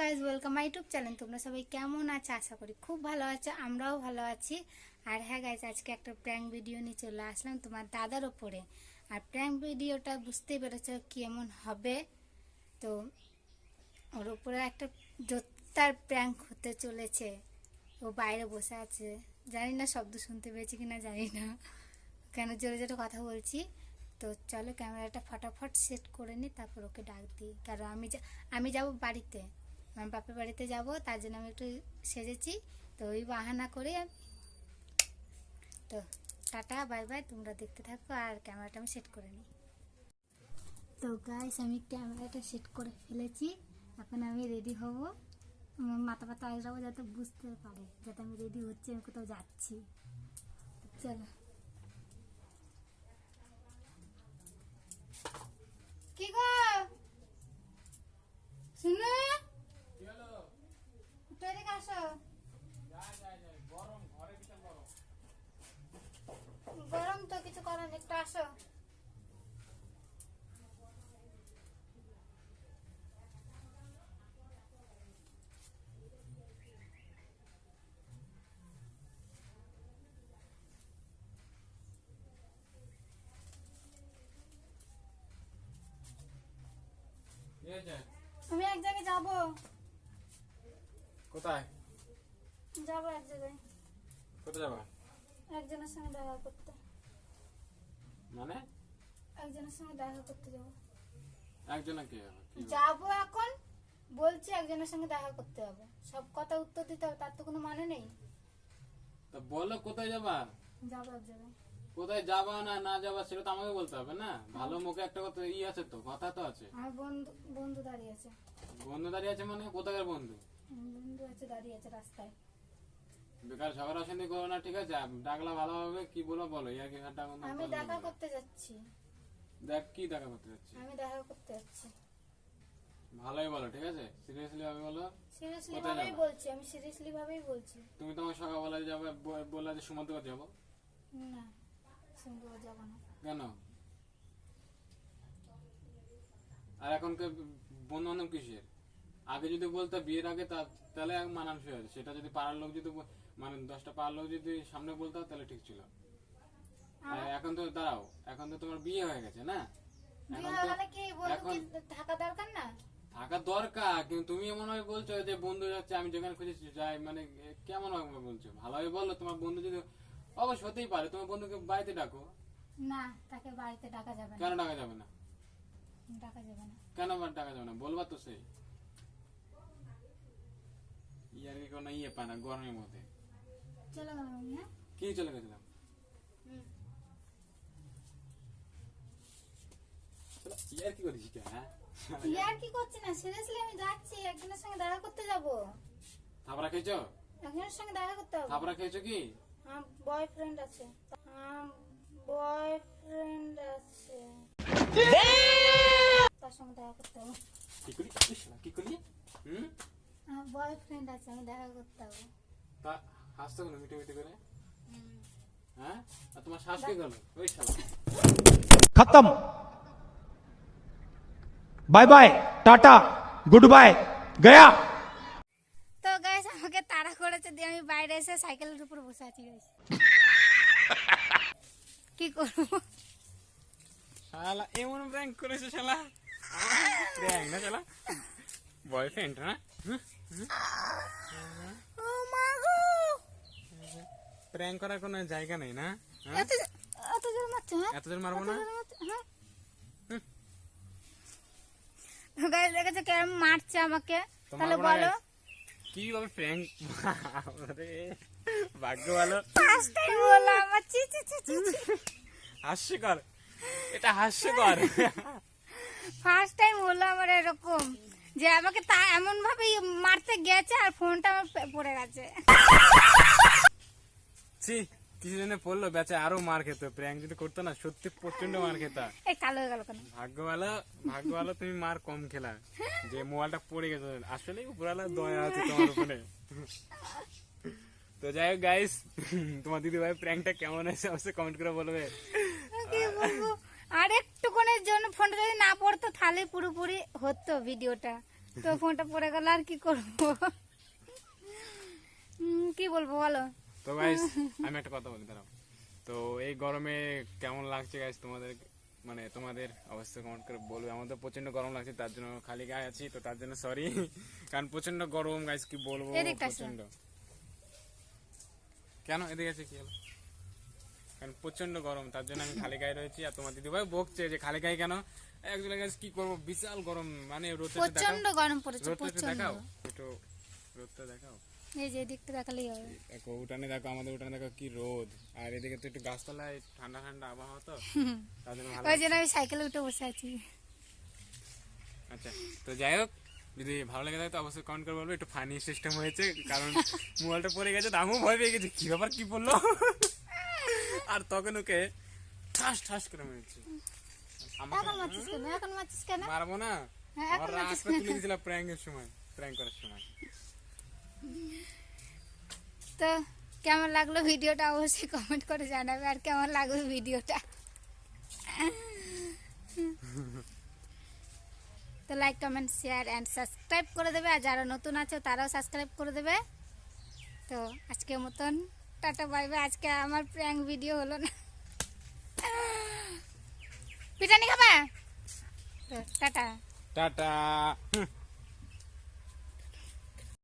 Guys welcome my YouTube channel তোমরা সবাই কেমন আছে? আশা করি খুব ভালো আছো, আমরাও ভালো আছি। আর হ্যাঁ গাইজ আজকে একটা প্র্যাঙ্ক ভিডিও নিয়ে চলে আসলাম তোমার দাদার ওপরে। আর প্র্যাঙ্ক ভিডিওটা বুঝতেই পেরেছ কেমন হবে। তো ওর উপরে একটা জোত্তার প্র্যাঙ্ক হতে চলেছে। ও বাইরে বসে আছে। জানি না শব্দ শুনতে পেয়েছি কিনা, জানি না। কেন জোরে জোরে কথা বলছি। তো চলো ক্যামেরাটা ফটাফট সেট করে নিই তারপর ওকে ডাক দিই। কারণ আমি আমি যাব বাড়িতে। আমার বাপের বাড়িতে যাব, তার জন্য আমি একটু সেজেছি। তো ওই বাহানা করে আমি তো টাটা, বাই বাই, তোমরা দেখতে থাকো আর ক্যামেরাটা আমি সেট করে নিই। তো গাইস আমি ক্যামেরাটা সেট করে ফেলেছি। এখন আমি রেডি হব। মাথা পাতা আজরাবো যাতে বুঝতে পারে, যাতে আমি রেডি হচ্ছি, আমি কোথাও যাচ্ছি। চলো। কি গো? শুনো একটু এদিকে আসো গরম তো কিছু করার নেই, একটু আসো কি হয়েছে? আমি এক জায়গায় যাব কোথায় যাব এক জায়গায় কোথায় যাবা একজনের সঙ্গে দেখা করতে মানে? একজনের সঙ্গে দেখা করতে যাব। একজনে কে যাবে যাব এখন বলছি একজনের সঙ্গে দেখা করতে হবে সব কথা উত্তর দিতে হবে তার তো কোনো মানে নেই। তা বলো কোথায় যাবা? যাব এক জায়গায় কোথায় যাবা না না যাবা সেটা তো আমাকে বলতে হবে না? ভালো মুখে একটা কথা ই আছে তো কথা তো আছে। আমার বন্ধু বন্ধু দাঁড়িয়ে আছে। বন্ধু দাঁড়িয়ে আছে মানে? কোথাকার বন্ধু? বন্ধু আছে দাঁড়িয়ে আছে রাস্তায়। বেকার ঝগড়া অশান্তি করো না ঠিক আছে? ডাকলা ভালো হবে কি বলো বলো ইয়ার কি কোনো আমি দেখা করতে যাচ্ছি। দেখ কি দেখা করতে যাচ্ছি? আমি দেখা করতে যাচ্ছি। ভালোই বলো ঠিক আছে? সিরিয়াসলি ভাবে বলো সিরিয়াসলি ভাবেই বলছি আমি সিরিয়াসলি ভাবেই বলছি। তুমি তোমার সকালবেলা যাবে বললে যে সুমন্ত যাব? না সঙ্গে যাব না। কেন? আর এখনকার বন্ধু বান্ধব কিসের? আগে যদি বলতে বিয়ের আগে তা- তাহলে মানানসই আছে সেটা যদি পাড়ার লোক যদি মানে দশটা পাড়ার লোক যদি সামনে বলতো তাহলে ঠিক ছিল। এখন তো দাঁড়াও এখন তো তোমার বিয়ে হয়ে গেছে না? এখন কি থাকা দরকার না? থাকা দরকার কিন্তু তুমি এমন ভাবে বলছো যে বন্ধু যাচ্ছে আমি যেখানে খুঁজে যাই মানে কেমন ভাবে বলছো? ভালোভাবে বলল তোমার বন্ধু যদি অবশ্য হতেই পারে তোমার বন্ধুকে বাড়িতে ডাকো। না তাকে বাড়িতে ডাকা যাবে না। কেন ডাকা যাবে না? ডাকা যাবে না। কেন আবার টাকা যাবে না? বলবা তো সেই। ইয়ার কি কোনো ইয়ে পায় না গরমের মধ্যে? চলে গেলাম হ্যাঁ? কি চলে গেছিলাম? হুম। ইয়ার কি করেছি কে হ্যাঁ? ইয়ার কি করছি না? সিরিয়াসলি আমি যাচ্ছি একজনের সঙ্গে দেখা করতে যাব। থাপড়া খেয়েছো? একজনের সঙ্গে দেখা করতে হবে থাপড়া খেয়েছো কি? আমার বয়ফ্রেন্ড আছে। আমার বয়ফ্রেন্ড আছে। তার সঙ্গে দেখা করতে হবে কি করি? ইস, কি করি? হুম? আমার বয়ফ্রেন্ড আছে আমি দেখা করতে হবে তা হাসতে গেল মিটে মিটে করে? হ্যাঁ? আর তোমার শ্বাসকে গেল? ওই খতম। Bye bye tata goodbye গয়া। তো গাইস আমাকে তাড়া করেছে দিয়ে আমি বাইরে এসে সাইকেলের উপর বসে আছি গাইস কি করব? শালা এমন ব্যাংক করেছে শালা। ব্যাংক না শালা। বয়ফ্রেন্ড না? প্র্যাঙ্ক করার কোনো জায়গা নেই না? হ্যাঁ? এত এত জোর মারছো হ্যাঁ? এত জোর মারবো না? হ্যাঁ? গাইস দেখেছ কেমন মারছে আমাকে? তাহলে বলো। কীভাবে প্র্যাঙ্ক ভাগ্য ভালো। ফার্স্ট টাইম বললাম আমার চি চি চি চি হাস্যকর। এটা হাস্যকর। ফার্স্ট টাইম হলো আমার এরকম যে আমাকে তা এমন ভাবে মারতে গেছে আর ফোনটা আমার পড়ে গেছে। ছি কিছু জনে পড়ল বেচা আরও মার খেত প্র্যাঙ্ক যদি করতো না সত্যি প্রচণ্ড মার খেতা। এই কালো হয়ে গেল কেন? ভাগ্য ভালো ভাগ্য ভালো তুমি মার কম খেলা। যে মোবাইলটা পড়ে গেছে আসলে উপরালা দয়া আছে তোমার উপরে। তো যাই হোক গাইস তোমার দিদি ভাই প্র্যাঙ্কটা কেমন আছে অবশ্যই কমেন্ট করে বলবে। আর একটুক্ষণের জন্য ফোনটা যদি না পড়তো তাহলে পুরোপুরি হতো ভিডিওটা। তো ফোনটা পড়ে গেল আর কি করব? কি বলব বলো? তো গাইস আমি একটা কথা বলি দাঁড়াও। তো এই গরমে কেমন লাগছে গাইস তোমাদের মানে তোমাদের অবস্থা কমেন্ট করে বলবে? আমাদের প্রচণ্ড গরম লাগছে তার জন্য খালি গায়ে আছি তো তার জন্য সরি কারণ প্রচণ্ড গরম গাইস কি বলব প্রচণ্ড কেন? এদিকে আছে কি হলো? কারণ প্রচণ্ড গরম তার জন্য আমি খালি গায়ে রয়েছি আর তোমার দিদিভাই বকছে যে খালি গায়ে কেন? একজনের গাছ কি করব? বিশাল গরম মানে দেখাও। প্রচণ্ড গরম পড়েছে প্রচণ্ড দেখাও। একটু রোদটা দেখাও। এই যে এদিকটা দেখালেই হবে। দেখো উঠানে দেখো আমাদের উঠানে দেখো কি রোদ। আর এদিকে তো একটু গাছতলায় ঠান্ডা ঠান্ডা আবহাওয়া তো ওই জন্য আমি সাইকেলে উঠে বসে আছি। আচ্ছা তো যাই হোক যদি ভালো লেগে থাকে তো অবশ্যই কমেন্ট করে বলব একটু ফানি সিস্টেম হয়েছে কারণ মোবাইলটা পড়ে গেছে তো আমিও ভয় পেয়ে গেছি কি ব্যাপার কি বলল? আর তখন ওকে ঠাস ঠাস করে মেরেছি। মারবো না। হ্যাঁ, আমার রাগটা তুলে দিয়েছিলাম প্র্যাঙ্কের সময় প্র্যাঙ্ক করার সময়। তো কেমন লাগল ভিডিওটা? অবশ্যই কমেন্ট করে জানাবে আর কেমন লাগল ভিডিওটা? তো like comment share and subscribe করে দেবে। আর যারা নতুন আছে, তারাও সাবস্ক্রাইব করে দেবে। তো আজকের মতন টাটা বাই বাই আজকে আমার প্র্যাঙ্ক ভিডিও হলো না। পিটানি খাবা? তো টাটা। টাটা।